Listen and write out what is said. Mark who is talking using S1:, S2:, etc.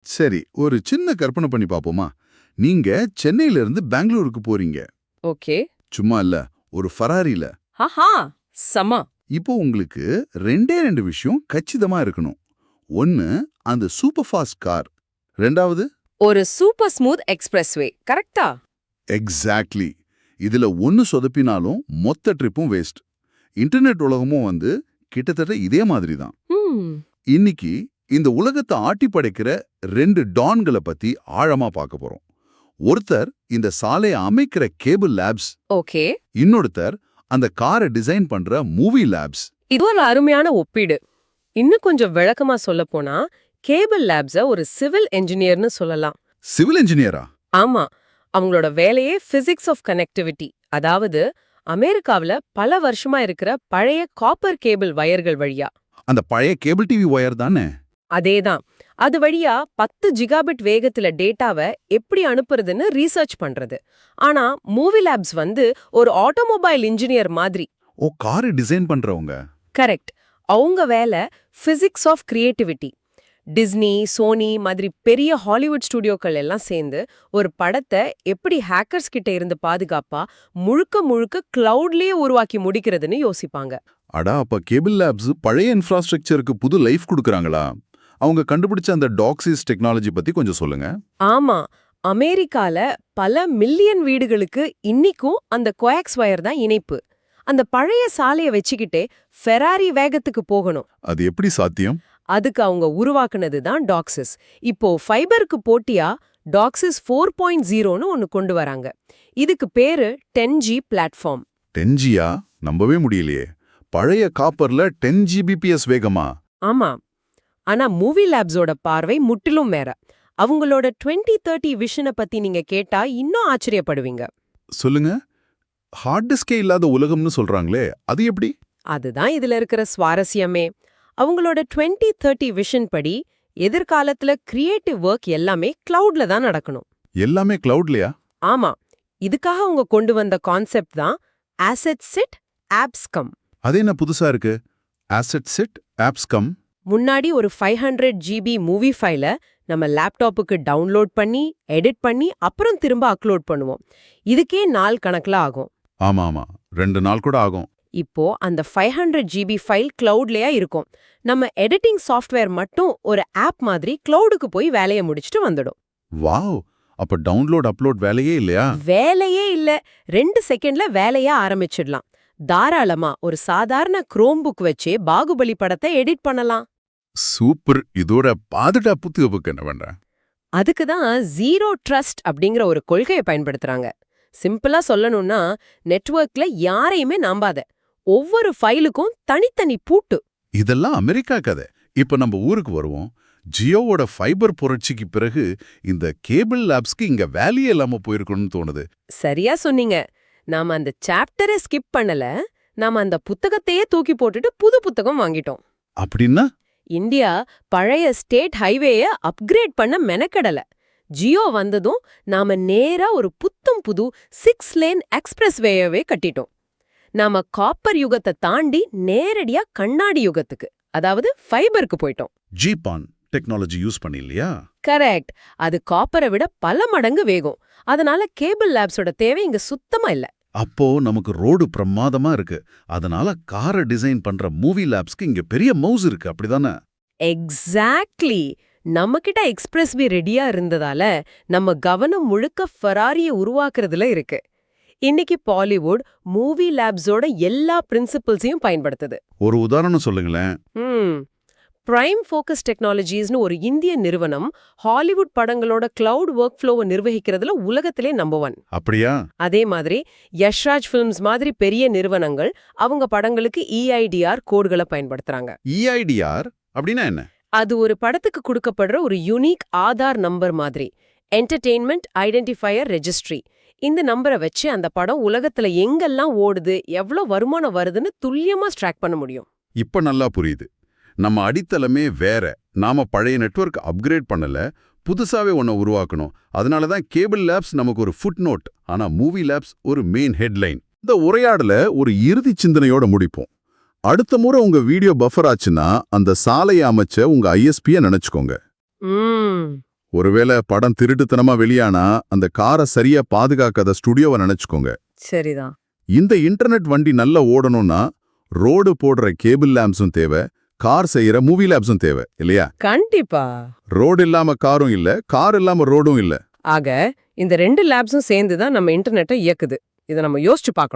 S1: சரி ஒரு சின்ன கற்பனை பண்ணி பாப்போமா? நீங்க சென்னையில இருந்து பெங்களூருக்கு போறீங்க.
S2: ஓகே.
S1: சும்மா இல்ல ஒரு ஃபராரில.
S2: ஹஹா சமா.
S1: இப்போ உங்களுக்கு ரெண்டே ரெண்டு விஷயம் கச்சிதமா இருக்கணும். ஒன்னு அந்த சூப்பர் ஃபாஸ்ட் கார். ரெண்டாவது?
S2: ஒரு சூப்பர் ஸ்மூத் எக்ஸ்பிரஸ்வே கரெக்டா?
S1: எக்ஸாக்ட்லி. இதுல ஒன்னு சொதப்பினாலும் மொத்த ட்ரிப்பும் வேஸ்ட். இன்டர்நெட் உலகமும் வந்து கிட்டத்தட்ட இதே மாதிரி தான் இன்னைக்கு இந்த உலகத்தை ஆட்டி படைக்கிற ரெண்டு டான்களை பத்தி ஆழமா பார்க்க போறோம். ஒருத்தர் இந்த சாலையை அமைக்கிற கேபிள் லேப்ஸ்
S2: ஓகே.
S1: இன்னொருத்தர் அந்த காரை டிசைன் பண்ற மூவி லேப்ஸ்.
S2: இது ஒரு அருமையான ஒப்பீடு. இன்னும் கொஞ்சம் விளக்கமா சொல்ல போனா கேபிள் லேப்ஸ ஒரு சிவில் என்ஜினியர்னு சொல்லலாம்.
S1: சிவில் இன்ஜினியரா
S2: ஆமா. அவங்களோட வேலையே பிசிக்ஸ் ஆஃப் கனெக்டிவிட்டி அதாவது அமெரிக்காவுல பல வருஷமா இருக்கிற பழைய காப்பர் கேபிள் வயர்கள் வழியா.
S1: அந்த பழைய கேபிள் டிவி ஒயர் தானே?
S2: அதேதான். அது வழியா பத்து ஜிகாபிட் வேகத்துல டேட்டாவை எப்படி அனுப்புறதுன்னு ரீசர்ச் பண்றது. ஆனா மூவி லேப்ஸ் வந்து ஒரு ஆட்டோமொபைல் இன்ஜினியர் மாதிரி.
S1: ஓ காரை டிசைன் பண்றவங்க?
S2: கரெக்ட் அவங்க வேலை physics of creativity Disney Sony மாதிரி பெரிய ஹாலிவுட் ஸ்டுடியோக்கள் எல்லாம் சேர்ந்து ஒரு படத்தை எப்படி ஹேக்கர்ஸ் கிட்ட இருந்து பாதுகாப்பா முழுக்க முழுக்க கிளவுட்லயே உருவாக்கி முடிக்கிறதுன்னு யோசிப்பாங்க.
S1: அடா அப்ப கேபிள் லேப்ஸ் பழைய இன்ஃப்ராஸ்ட்ரக்சருக்கு புது லைஃப் கொடுக்கறாங்களா? அவங்க கண்டுபிடிச்ச அந்த டாக்ஸிஸ் டெக்னாலஜி பத்தி கொஞ்சம் சொல்லுங்க.
S2: ஆமா. அமெரிக்கால பல மில்லியன் வீடுகளுக்கு இன்னிக்கும் அந்த கோயாக்ஸ் வயர் தான் இணைப்பு. அந்த பழைய சாலைய வச்சுக்கிட்டே ஃபெராரி வேகத்துக்கு போகணும்.
S1: அது எப்படி சாத்தியம்?
S2: அதுக்கு அவங்க உருவாக்குனது தான் டாக்ஸிஸ். இப்போ ஃபைபருக்கு போட்டியா டாக்ஸிஸ் ஃபோர் பாயிண்ட் ஜீரோன்னு ஒன்னு கொண்டு வராங்க. இதுக்கு பேரு டென் ஜி பிளாட்ஃபார்ம்.
S1: டென்ஜியா நம்பவே முடியலையே. பழைய காப்பர்ல டென் ஜிபிபிஎஸ் வேகமா?
S2: ஆமா. ஆனா மூவி லேப்ஸோட பார்வை முற்றிலும் வேற. அவங்களோட 2030 தேர்ட்டி விஷனை பத்தி நீங்க கேட்டா இன்னும் ஆச்சரியப்படுவீங்க.
S1: சொல்லுங்க. ஹார்ட் டிஸ்கே இல்லாத உலகம்னு சொல்றாங்களே அது எப்படி?
S2: அதுதான் இதுல இருக்கிற சுவாரஸ்யமே. அவங்களோட 2030 தேர்ட்டி விஷன் படி எதிர்காலத்துல கிரியேட்டிவ் ஒர்க் எல்லாமே கிளவுட்ல தான் நடக்கணும்.
S1: எல்லாமே கிளவுட்லயா
S2: ஆமா. இதுக்காக அவங்க கொண்டு வந்த கான்செப்ட் தான் ஆசெட் சிட் ஆப்ஸ் கம்
S1: அது என்ன புதுசா இருக்கு? ஆசெட் செட் ஆப்ஸ் கம்
S2: முன்னாடி ஒரு ஃபைவ் ஹண்ட்ரட் ஜிபி மூவி ஃபைல நம்ம லேப்டாப்புக்கு டவுன்லோட் பண்ணி எடிட் பண்ணி அப்புறம் திரும்ப அப்லோட் பண்ணுவோம். இதுக்கே நாள் கணக்குல ஆகும்.
S1: ஆமா ஆமா ரெண்டு நாள் கூட ஆகும்.
S2: இப்போ அந்த ஃபைவ் ஹண்ட்ரட் ஜிபி ஃபைல் கிளவுட்லயா இருக்கும். நம்ம எடிட்டிங் சாஃப்ட்வேர் மட்டும் ஒரு ஆப் மாதிரி கிளவுடுக்கு போய் வேலையை முடிச்சுட்டு வந்துடும்.
S1: வாவ்! அப்ப டவுன்லோட் அப்லோட் வேலையே இல்லையா?
S2: வேலையே இல்ல. ரெண்டு செகண்ட்ல வேலையா ஆரம்பிச்சிடலாம். தாராளமா ஒரு சாதாரண குரோம் புக் வச்சே பாகுபலி படத்தை எடிட் பண்ணலாம்.
S1: சூப்பர். இதோட பாதுகாப்பு புக்கு என்ன பண்ற?
S2: அதுக்கு தான் ஜீரோ ட்ரஸ்ட் அப்படிங்கிற ஒரு கொள்கையை பயன்படுத்துறாங்க. சிம்பிளா சொல்லணும்னா நெட்வொர்க்ல யாரையுமே நம்பாத. ஒவ்வொரு ஃபைலுக்கும் தனித்தனி பூட்டு.
S1: இதெல்லாம் அமெரிக்கா கதை. இப்ப நம்ம ஊருக்கு வருவோம். ஜியோவோட ஃபைபர் புரட்சிக்கு பிறகு இந்த கேபிள் லேப்ஸ்க்கு இங்க வேலையே இல்லாம போயிருக்கணும்னு தோணுது.
S2: சரியா சொன்னீங்க. நாம அந்த சாப்டரை ஸ்கிப் பண்ணல நாம அந்த புத்தகத்தையே தூக்கி போட்டுட்டு புது புத்தகம் வாங்கிட்டோம்.
S1: அப்படின்னா?
S2: இந்தியா பழைய ஸ்டேட் ஹைவேய அப்கிரேட் பண்ண மெனக்கெடல. ஜியோ வந்ததும் நாம நேரா ஒரு புத்தம் புது சிக்ஸ் லேன் எக்ஸ்பிரஸ் வேயவே கட்டிட்டோம். நாம காப்பர் யுகத்தை தாண்டி நேரடியா கண்ணாடி யுகத்துக்கு அதாவது ஃபைபருக்கு போயிட்டோம்.
S1: ஜிபான் டெக்னாலஜி யூஸ் பண்ணி இல்லையா
S2: கரெக்ட். அது காப்பரை விட பல மடங்கு வேகம். அதனால கேபிள் லேப்ஸோட தேவை இங்க சுத்தமா இல்ல.
S1: அப்போ நமக்கு ரோடு பிரமாதமா இருக்கு. அதனால காரை டிசைன் பண்ற மூவி லேப்ஸ்க்கு இங்க பெரிய மவுஸ் இருக்கு. அப்படிதானே?
S2: எக்ஸாக்ட்லி. நம்ம கிட்ட எக்ஸ்பிரஸ் வே ரெடியா இருந்ததால நம்ம கவனம் முழுக்க ஃபெராரிய உருவாக்குறதுல இருக்கு. இன்னைக்கு பாலிவுட் மூவி லேப்ஸோட எல்லா பிரின்சிபல்ஸையும் பயன்படுத்துது.
S1: ஒரு உதாரணம் சொல்லுங்களேன்.
S2: ம். பிரைம் ஃபோக்கஸ் டெக்னாலஜிஸ்னு ஒரு இந்திய நிறுவனம் ஹாலிவுட் படங்களோட கிளவுட் ஒர்க் ஃப்ளோவை நிர்வகிக்கிறதுல உலகத்திலே நம்பர் ஒன்
S1: அப்படியா?
S2: அதே மாதிரி யஷ்ராஜ் ஃபிலிம்ஸ் மாதிரி பெரிய நிறுவனங்கள் அவங்க படங்களுக்கு E இஐடிஆர் கோடுகளை பயன்படுத்துறாங்க.
S1: இஐடிஆர் அப்படின்னா என்ன?
S2: அது ஒரு படத்துக்கு கொடுக்கப்படுற ஒரு யுனிக் ஆதார் நம்பர் மாதிரி. என்டர்டெயின்மெண்ட் ஐடென்டிஃபையர் ரெஜிஸ்ட்ரி இந்த நம்பரை வச்சு அந்த படம் உலகத்துல எங்கெல்லாம் ஓடுது எவ்வளோ வருமானம் வருதுன்னு துல்லியமா ஸ்ட்ராக் பண்ண முடியும்.
S1: இப்ப நல்லா புரியுது. நம்ம அடித்தளமே வேற. நாம பழைய நெட்வொர்க் அப்கிரேட் பண்ணல புதுசாவே ஒன்ன உருவாக்கணும். அதனால தான் கேபிள் லேப்ஸ் நமக்கு ஒரு ஃபுட் நோட் ஆனா மூவி லேப்ஸ் ஒரு மெயின் ஹெட்லைன் இந்த உரையாடல ஒரு இறுதி சிந்தனையோட முடிப்போம். அடுத்த முறை உங்க வீடியோ பஃபர் ஆச்சுன்னா அந்த சாலையை அமைச்ச உங்க ஐஎஸ்பிய நினைச்சுக்கோங்க. ஒருவேளை படம் திருட்டுத்தனமா வெளியானா அந்த காரை சரியா பாதுகாக்காத ஸ்டுடியோவை நினைச்சுக்கோங்க.
S2: சரிதான்.
S1: இந்த இன்டர்நெட் வண்டி நல்லா ஓடணும்னா ரோடு போடுற கேபிள் லேம்ப்ஸும் தேவை. கார் செய்யற மூவி லேப்ஸும் தேவை இல்லையா?
S2: கண்டிப்பா.
S1: ரோடு இல்லாம காரும் இல்ல கார் இல்லாம ரோடும் இல்ல.
S2: ஆக இந்த ரெண்டு லேப்ஸும் சேர்ந்து தான் நம்ம இன்டர்நெட்டை இயக்குது. இதை நம்ம யோசிச்சு பார்க்கணும்.